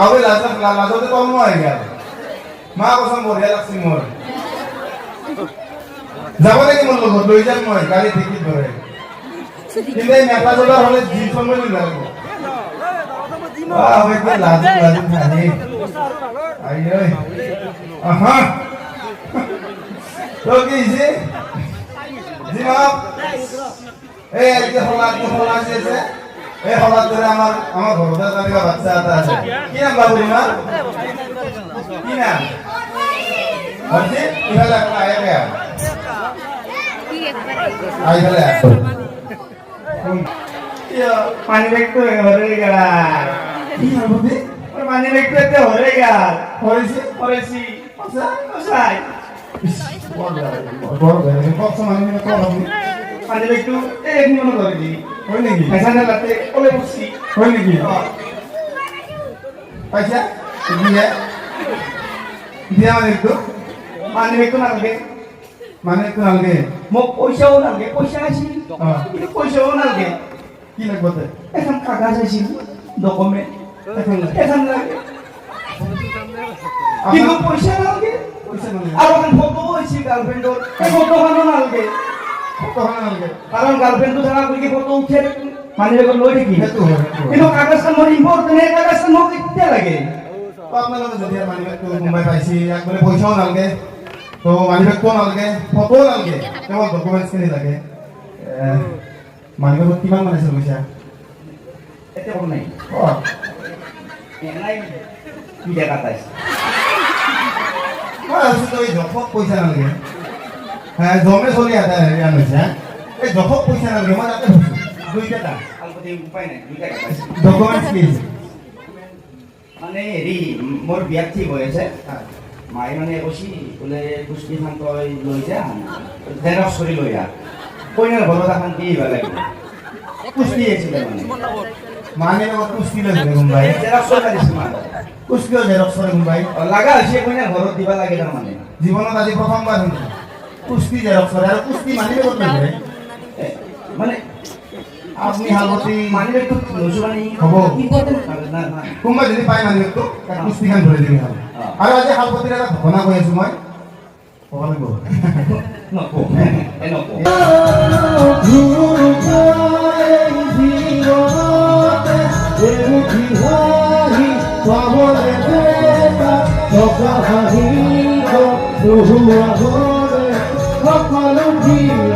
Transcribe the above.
আবে লাজা লাজাতে কম হয়ে গেল মা কসম বঢ়িয়া লাগছি মোৰ যাব নেকি মোৰ লগত লৈ যাম মই, গাড়ী টিকিট ধৰে কিন্তু এই মেখলা চাদৰ হ'লে জিন্স লৈ লাগিব। জি এই হলা হলা এই হলার ধরে আমার আমার ঘরটা জানিবা বাচ্চা এটা আছে কি নাম বাবু তোমার কি নাম হচ্ছে ইহালে এখন আয় গে আই ফেলে পানি ব্যাগটো হরে গেল কি নাম বুদ্ধি পানি ব্যাগটো এতে হরে গেল হরেছি আচ্ছা কসাই বড় বড় বড় কত মানে কত পানি ব্যাগটো এই এক মনে করে দি হয় নাকি এখানে রাতে ওলে বসছি হয় নাকি পয়সা দিয়ে দিয়া মানে একটু পানি ব্যাগটো নালগে মানে একটু নালগে মোক পয়সাও নালগে পয়সা আছে হ্যাঁ। কিন্তু পয়সাও নালগে কি লাগবে তে? এখন কাগজ আছে ডকুমেন্ট এখন এখন লাগে কিন্তু পয়সা নালগে পয়সা নালগে আর ওখানে ফটো আছে গার্লফ্রেন্ডর এই ফটোখানো নালগে কারণ গার্লফ্রেন্ড তো ছাড়া কইকে ফটো উঠে মানে যখন লই দেখি। কিন্তু কাগজখন মোৰ ইম্পৰ্টেণ্ট এই কাগজখন মোক কেতিয়া লাগে। তো আপোনালোকে যদি মানি মুম্বাই পাইছে তো মানি লাগে। মানি কিমান মানে এতিয়া কোনো নাই। নাই মই জখক পইচা নালাগে। জমে চলি আছে হেৰিয়ান হৈছে এই জখক পইচা নালাগে মই তাতে দুইটা উপায় নাই দুইটা ডকুমেণ্টছ কি? মানে হেৰি মোৰ বিয়াত ঠিক হৈ আছে? মায়ে মানে কৈছি বোলে কুস্তিখন তই লৈ যা। জেৰক্স কৰি লৈ আহ। কইনাৰ ঘৰত এখন দি আহিব লাগিব। কুস্তি আছিলে মানে। মানি লগত মুম্বাই জেৰক্স কৰি দিছে মানে জেৰক্স কৰে লগা হৈছে কইনাৰ ঘৰত দিব লাগে তাৰমানে। জীৱনত আজি প্ৰথমবাৰ শুনিছোঁ। কুস্তি জেৰক্স কৰে আৰু কুস্তি মানি নধৰে এ, মানে আপুনি হালবতী মানি লৈছো মানে হ'ব। কোনোবাই যদি পায় মানুহ তোক তাক কুস্তিখন ধৰি দিবি হ'ল আৰু আজি শালপতিৰ ঘটনা কৈ আছো মই ক'ব লাগিব এ নকওঁ Papa Lupin.